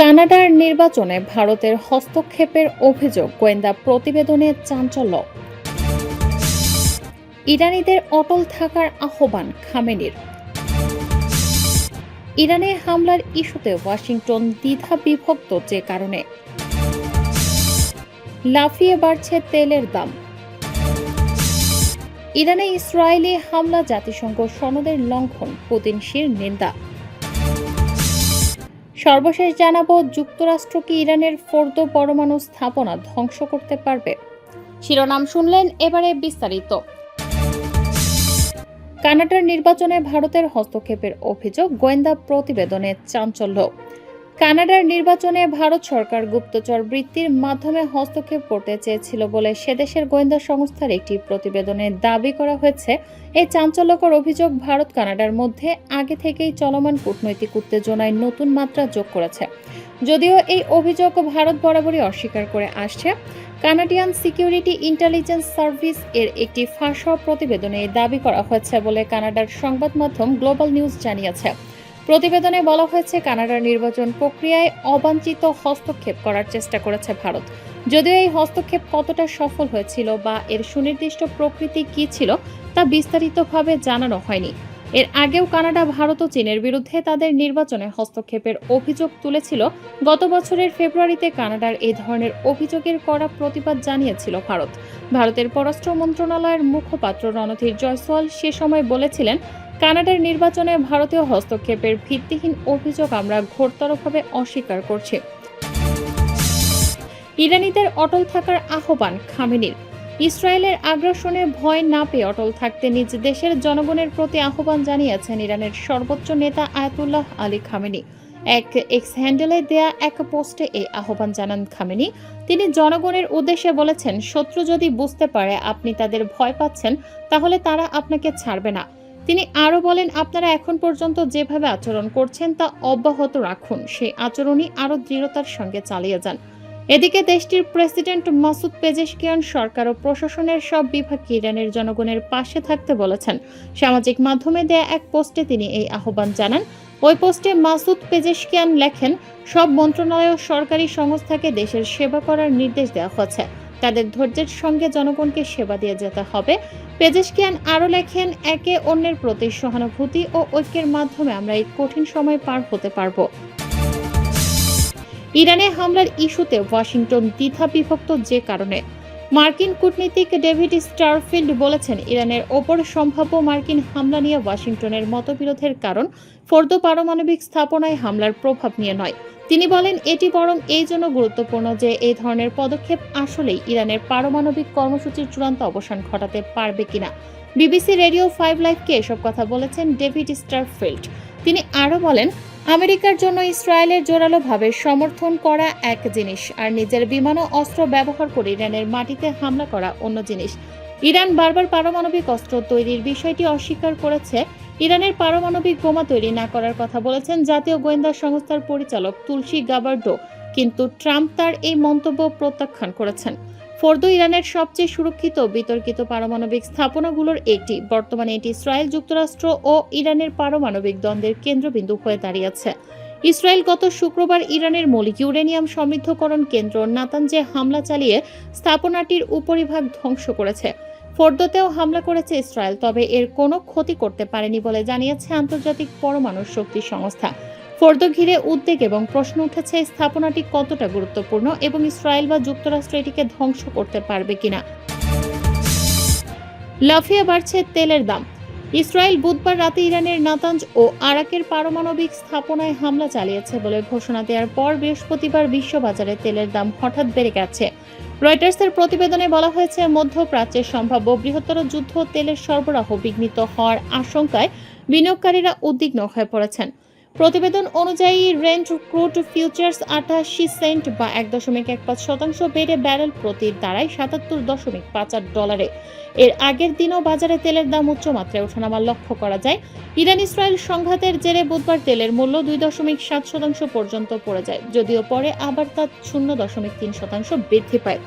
কানাডার নির্বাচনে ভারতের হস্তক্ষেপের অভিযোগ গোয়েন্দা প্রতিবেদনে চাঞ্চল্য। ইরানিদের অটল থাকার আহ্বান খামেনির। ইরানে হামলার ইস্যুতে ওয়াশিংটন দ্বিধা বিভক্ত যে কারণে। লাফিয়ে বাড়ছে তেলের দাম। ইরানে ইসরায়েলি হামলা জাতিসংঘ সনদের লঙ্ঘন, পুতিন শির নিন্দা। সর্বশেষ জানাব, যুক্তরাষ্ট্র কি ইরানের ফোর্দ পরমাণু স্থাপনা ধ্বংস করতে পারবে? শিরোনাম শুনলেন এবারে বিস্তারিত। কানাডার নির্বাচনে ভারতের হস্তক্ষেপের অভিযোগ, গোয়েন্দা প্রতিবেদনে চাঞ্চল্য। কানাডার নির্বাচনে ভারত সরকার গুপ্তচর বৃত্তির মাধ্যমে হস্তক্ষেপ করতে চেয়েছিল বলে সেদেশের গোয়েন্দা সংস্থার একটি প্রতিবেদনে দাবি করা হয়েছে। এই চাঞ্চল্যকর অভিযোগ ভারত কানাডার মধ্যে আগে থেকেই চলমান কূটনৈতিক উত্তেজনায় নতুন মাত্রা যোগ করেছে। যদিও এই অভিযোগ ভারত বরাবরই অস্বীকার করে আসছে। কানাডিয়ান সিকিউরিটি ইন্টেলিজেন্স সার্ভিস এর একটি ফাঁস প্রতিবেদনে দাবি করা হয়েছে বলে কানাডার সংবাদ মাধ্যম গ্লোবাল নিউজ জানিয়েছে। প্রতিবেদনে বলা হয়েছে, কানাডার নির্বাচন প্রক্রিয়ায় অবাঞ্ছিত হস্তক্ষেপ করার চেষ্টা করেছে ভারত। যদিও এই হস্তক্ষেপ কতটা সফল হয়েছিল বা এর সুনির্দিষ্ট প্রকৃতি কী ছিল তা বিস্তারিতভাবে জানানো হয়নি। এর আগেও কানাডা, ভারত ও চীনের বিরুদ্ধে তাদের নির্বাচনে হস্তক্ষেপের অভিযোগ তুলেছিল। গত বছরের ফেব্রুয়ারিতে কানাডার এই ধরনের অভিযোগের কড়া প্রতিবাদ জানিয়েছিল ভারত। ভারতের পররাষ্ট্র মন্ত্রণালয়ের মুখপাত্র রণধীর জয়সওয়াল সে সময় বলেছিলেন, কানাডার নির্বাচনে ভারতীয় হস্তক্ষেপের ভিত্তিহীন অভিযোগ আমরা ঘোরতরভাবে অস্বীকার করছি। ইরানিদের অটল থাকার আহ্বান খামেনির। ইসরায়েলের আগ্রাসনে ভয় না পেয়ে অটল থাকতে নিজ দেশের জনগণের প্রতি আহ্বান জানিয়েছেন ইরানের সর্বোচ্চ নেতা আয়াতুল্লাহ আলী খামেনি। এক এক্স হ্যান্ডেলে দেয়া এক পোস্টে এই আহ্বান জানান খামেনি। তিনি জনগণের উদ্দেশ্যে বলেছেন, শত্রু যদি বুঝতে পারে আপনি তাদের ভয় পাচ্ছেন, তাহলে তারা আপনাকে ছাড়বে না। তিনি আরও বলেন, আপনারা এখন পর্যন্ত যেভাবে আচরণ করছেন তা অব্যাহত রাখুন। সেই আচরণই আরও দৃঢ়তার সঙ্গে চালিয়ে যান। এদিকে দেশটির প্রেসিডেন্ট মাসুদ পেজেশকিয়ান সরকার ও প্রশাসনের সব বিভাগকে ইরানের জনগণের পাশে থাকতে বলেছেন। সামাজিক মাধ্যমে দেয়া এক পোস্টে তিনি এই আহ্বান জানান। ওই পোস্টে মাসুদ পেজেশকিয়ান লেখেন, সব মন্ত্রণালয় ও সরকারি সংস্থাকে দেশের সেবা করার নির্দেশ দেওয়া হয়েছে। তাদের ধৈর্যের সঙ্গে জনগণকে সেবা দিয়ে যেতে হবে। পেজেশকিয়ান আরও লেখেন, একে অন্যের প্রতি সহানুভূতি ও ঐক্যের মাধ্যমে আমরা এই কঠিন সময় পার হতে পারব। ইরানে হামলার ইস্যুতে ওয়াশিংটন দ্বিধা বিভক্ত যে কারণে। মার্কিন কূটনীতিক ডেভিড স্টারফিল্ড বলেছেন, ইরানের ওপর সম্ভাব্য মার্কিন হামলা নিয়ে ওয়াশিংটনের মতবিরোধের কারণ ফোর্দো পারমাণবিক স্থাপনায় হামলার প্রভাব নিয়ে নয়। তিনি বলেন, এটি বরং এই জন্য গুরুত্বপূর্ণ যে এই ধরনের পদক্ষেপ আসলেই ইরানের পারমাণবিক কর্মসূচির চূড়ান্ত অবসান ঘটাতে পারবে কিনা। বিবিসি রেডিও ফাইভ লাইভকে এসব কথা বলেছেন ডেভিড স্টারফিল্ড। তিনি আরও বলেন আমেরিকার জন্য ইসরায়েলের জোরালোভাবে সমর্থন করা এক জিনিস, আর নিজের বিমান অস্ত্র ব্যবহার করে ইরানের মাটিতে হামলা করা অন্য জিনিস। ইরান বারবার পারমাণবিক অস্ত্র তৈরির বিষয়টি অস্বীকার করেছে। ইরানের পারমাণবিক বোমা তৈরি না করার কথা বলেছেন জাতীয় গোয়েন্দা সংস্থার পরিচালক তুলসী গাবার্ডো, কিন্তু ট্রাম্প তার এই মন্তব্য প্রত্যাখ্যান করেছেন। ফোর্দো ইরানের সবচেয়ে সুরক্ষিত, বিতর্কিত পারমাণবিক স্থাপনাগুলোর একটি। বর্তমানে এটি ইসরায়েল, যুক্তরাষ্ট্র ও ইরানের পারমাণবিক দ্বন্দ্বের কেন্দ্রবিন্দু হয়ে দাঁড়িয়েছে। ইসরায়েল গত শুক্রবার ইরানের মৌলিক ইউরেনিয়াম সমৃদ্ধকরণ কেন্দ্র নাতানজে হামলা চালিয়ে স্থাপনাটির উপরিভাগ ধ্বংস করেছে। ফোর্দোতেও হামলা করেছে ইসরায়েল, তবে এর কোনো ক্ষতি করতে পারেনি বলে জানিয়েছে আন্তর্জাতিক পরমাণু শক্তি সংস্থা। ফোর্দো ঘিরে উদ্বেগ এবং প্রশ্ন উঠেছে স্থাপনাটি কতটা গুরুত্বপূর্ণ এবং ইসরায়েল বা যুক্তরাষ্ট্র এটিকে ধ্বংস করতে পারবে কিনা? লাফিয়ে বাড়ছে তেলের দাম। ইসরায়েল বুধবার রাতে ইরানের নাতাঞ্জ ও আরাকের পারমাণবিক স্থাপনায় হামলা চালিয়েছে বলে ঘোষণা দেওয়ার পর বৃহস্পতিবার বিশ্ববাজারে তেলের দাম হঠাৎ বেড়ে গেছে। রয়টার্সের প্রতিবেদনে বলা হয়েছে মধ্যপ্রাচ্যের সম্ভাব্য বৃহত্তর যুদ্ধ তেলের সরবরাহ বিঘ্নিত হওয়ার আশঙ্কায় বিনিয়োগকারীরা উদ্বিগ্ন হয়ে পড়েছেন। প্রতিবেদন অনুযায়ী রেন্ট ক্রুড ফিউচার্স আটাশি সেন্ট বা এক দশমিক এক পাঁচ শতাংশ বেড়ে ব্যারেল প্রতি দাঁড়ায় সাতাত্তর দশমিক পাঁচ আট ডলারে। এর আগের দিনও বাজারে তেলের দাম উচ্চমাত্রায় ওঠানামা লক্ষ্য করা যায়। ইরান ইসরায়েল সংঘাতের জেরে বুধবার তেলের মূল্য দুই দশমিক সাত শতাংশ পর্যন্ত পড়ে যায়, যদিও পরে আবার তা শূন্য দশমিক তিন শতাংশ বৃদ্ধি পায়।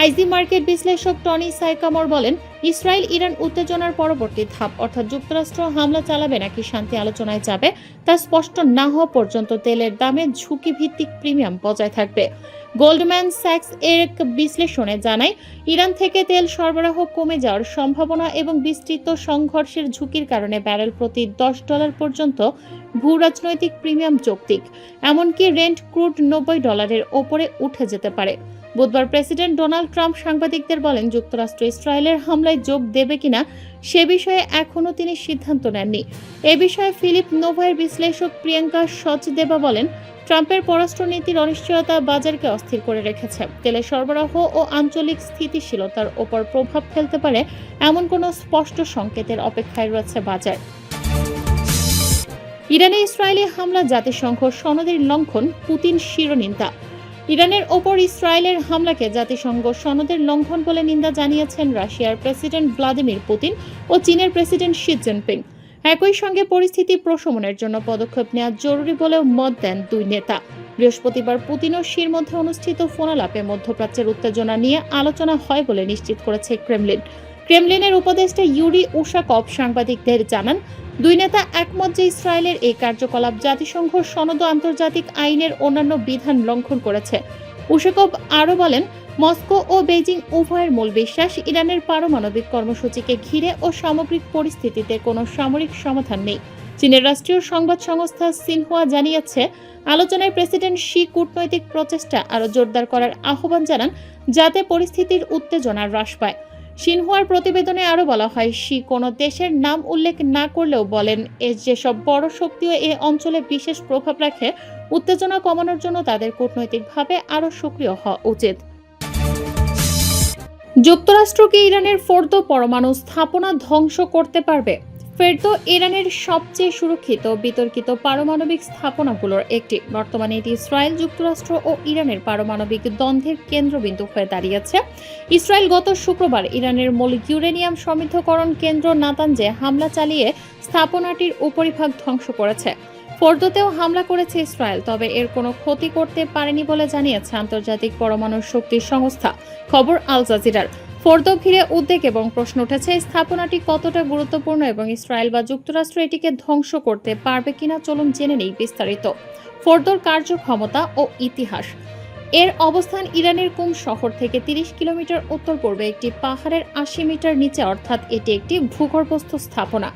আইজি মার্কেট বিশ্লেষক টনি সাইকামর বলেন ইসরায়েল, ইরান উত্তেজনার পরবর্তী ধাপ। অর্থাৎ যুক্তরাষ্ট্র হামলা চালাবে নাকি শান্তি আলোচনায় যাবে, তা স্পষ্ট না হওয়া পর্যন্ত তেলের দামে ঝুঁকি ভিত্তিক প্রিমিয়াম বজায় থাকবে। গোল্ডম্যান স্যাক্স এর এক বিশ্লেষণে জানায়, ইরান থেকে তেল সরবরাহ কমে যাওয়ার সম্ভাবনা এবং বিস্তৃত সংঘর্ষের ঝুঁকির কারণে ব্যারেল প্রতি দশ ডলার পর্যন্ত ভূ রাজনৈতিক প্রিমিয়াম যৌক্তিক, এমনকি রেন্ট ক্রুড নব্বই ডলারের ওপরে উঠে যেতে পারে। বুধবার প্রেসিডেন্ট ডোনাল্ড ট্রাম্প সাংবাদিকদের বলেন, যুক্তরাষ্ট্র ইসরায়েলের হামলায় যোগ দেবে কিনা সে বিষয়ে এখনও তিনি সিদ্ধান্ত নেননি। এ বিষয়ে ফিলিপ নোভায়ের বিশ্লেষক প্রিয়াঙ্কা সচদেবা বলেন, ট্রাম্পের পররাষ্ট্রনীতির অনিশ্চয়তা বাজারকে অস্থির করে রেখেছে। তেলের সরবরাহ ও আঞ্চলিক স্থিতিশীলতার ওপর প্রভাব ফেলতে পারে এমন কোনো স্পষ্ট সংকেতের অপেক্ষায় রয়েছে বাজার। ইরানে ইসরায়েলি হামলা, জাতিসংঘ সনদের লঙ্ঘন, পুতিন শিরোনিন্দা। ইরানের ওপর ইসরায়েলের হামলাকে জাতিসংঘ সনদের লঙ্ঘন বলে নিন্দা জানিয়েছেন রাশিয়ার প্রেসিডেন্ট ভ্লাদিমির পুতিন ও চীনের প্রেসিডেন্ট শি জিনপিং। একই সঙ্গে পরিস্থিতি প্রশমনের জন্য পদক্ষেপ নেওয়া জরুরি বলেও মত দেন দুই নেতা। বৃহস্পতিবার পুতিন ও শির মধ্যে অনুষ্ঠিত ফোনালাপে মধ্যপ্রাচ্যের উত্তেজনা নিয়ে আলোচনা হয় বলে নিশ্চিত করেছে ক্রেমলিন। ক্রেমলিনের উপদেষ্টা ইউরি উশাকভ সাংবাদিকদের জানান দুই নেতা একমত যে ইসরায়েলের এই কার্যকলাপ জাতিসংঘ সনদ আন্তর্জাতিক আইনের অন্যান্য বিধান লঙ্ঘন করেছে। উশাকভ আরও বলেন, মস্কো ও বেজিং উভয়ের মূল বিশ্বাস ইরানের পারমাণবিক কর্মসূচিকে ঘিরে ও সামগ্রিক পরিস্থিতিতে কোনো সামরিক সমাধান নেই। চীনের রাষ্ট্রীয় সংবাদ সংস্থা সিনহুয়া জানিয়েছে, আলোচনায় প্রেসিডেন্ট শি কূটনৈতিক প্রচেষ্টা আরও জোরদার করার আহ্বান জানান, যাতে পরিস্থিতির উত্তেজনা হ্রাস পায়। সিনহুয়ার প্রতিবেদনে আরও বলা হয়, শি কোনো দেশের নাম উল্লেখ না করলেও বলেন, এ যেসব বড় শক্তিও এ অঞ্চলে বিশেষ প্রভাব রাখে, উত্তেজনা কমানোর জন্য তাদের কূটনৈতিকভাবে আরও সক্রিয় হওয়া উচিত। যুক্তরাষ্ট্রকে ইরানের ফোর্দ পরমাণু স্থাপনা ধ্বংস করতে পারবে? ফেরদো ইরানের সবচেয়ে সুরক্ষিত, বিতর্কিত পারমাণবিক স্থাপনাগুলোর একটি। বর্তমানে এটি ইসরায়েল, যুক্তরাষ্ট্র ও ইরানের পারমাণবিক দ্বন্দ্বের কেন্দ্রবিন্দু হয়ে দাঁড়িয়েছে। ইসরায়েল গত শুক্রবার ইরানের মূল ইউরেনিয়াম সমৃদ্ধকরণ কেন্দ্র নাতানজে হামলা চালিয়ে স্থাপনাটির উপরিভাগ ধ্বংস করেছে। ফোর্দোতেও হামলা করেছে ইসরায়েল, তবে এর কোনো ক্ষতি করতে পারেনি বলে জানিয়েছে আন্তর্জাতিক পরমাণু শক্তি সংস্থা। খবর আল জাজিরার। ফোর্দো ঘিরে উদ্বেগ এবং প্রশ্ন উঠেছে স্থাপনাটি কতটা গুরুত্বপূর্ণ এবং ইসরায়েল বা যুক্তরাষ্ট্র এটিকে ধ্বংস করতে পারবে কিনা চলুন জেনে নেই বিস্তারিত। ফোর্দোর কার্যক্ষমতা ও ইতিহাস। এর অবস্থান ইরানের কুম শহর থেকে 30 কিলোমিটার উত্তর পূর্বে একটি পাহাড়ের আশি মিটার নিচে, অর্থাৎ এটি একটি ভূগর্ভস্থ স্থাপনা।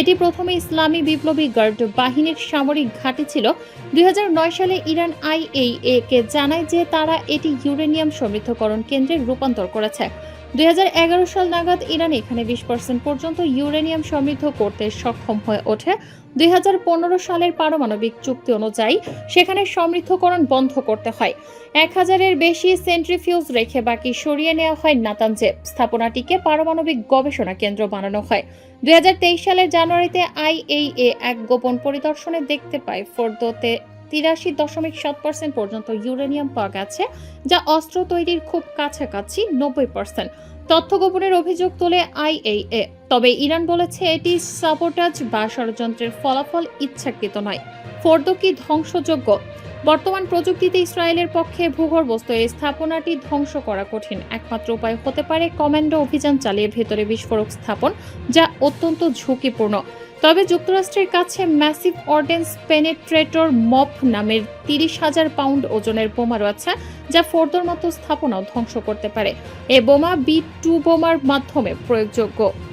এটি প্রথমে ইসলামী বিপ্লবী গার্ড বাহিনীর সামরিক ঘাঁটি ছিল। দুই হাজার নয় সালে ইরান আইএইএ কে জানায় যে তারা এটি ইউরেনিয়াম সমৃদ্ধকরণ কেন্দ্রে রূপান্তর করেছে। দু হাজার এগারো সাল নাগাদ ইরান এখানে বিশ পার্সেন্ট পর্যন্ত ইউরেনিয়াম সমৃদ্ধ করতে সক্ষম হয়ে ওঠে। দুই হাজার পনেরো সালের পারমাণবিক চুক্তি অনুযায়ী সেখানে সমৃদ্ধকরণ বন্ধ করতে হয়। এক হাজারের বেশি সেন্ট্রিফিউজ রেখে বাকি সরিয়ে নেওয়া হয় নাতানজে। স্থাপনাটিকে পারমাণবিক গবেষণা কেন্দ্র বানানো হয়। দুই হাজার তেইশ সালের জানুয়ারিতে আইএইএ এক গোপন পরিদর্শনে দেখতে পায় ফোর্দোতে তিরাশি দশমিক সাত পার্সেন্ট পর্যন্ত ইউরেনিয়াম পাওয়া গেছে, যা অস্ত্র তৈরির খুব কাছাকাছি নব্বই পার্সেন্ট তথ্য গোপনের অভিযোগ তোলে আইএইএ তবে ইরান বলেছে এটি সাবোটাজ বা ষড়যন্ত্রের ফলাফল ইচ্ছাকৃত নয়। ফোর্দো কি ধ্বংসযোগ্য? বর্তমান প্রযুক্তিতে ইসরায়েলের পক্ষে ভূগর্ভস্থ এই স্থাপনাটি ধ্বংস করা কঠিন। একমাত্র উপায় হতে পারে কমান্ডো অভিযান চালিয়ে ভেতরে বিস্ফোরক স্থাপন, যা অত্যন্ত ঝুঁকিপূর্ণ। তবে যুক্তরাষ্ট্রের কাছে ম্যাসিভ অর্ডেন্স পেনেট্রেটর মপ নামের তিরিশ হাজার পাউন্ড ওজনের বোমা রয়েছে, যা ফোর্দোর মতো স্থাপনাও ধ্বংস করতে পারে। এ বোমা বি টু বোমার মাধ্যমে প্রয়োগযোগ্য।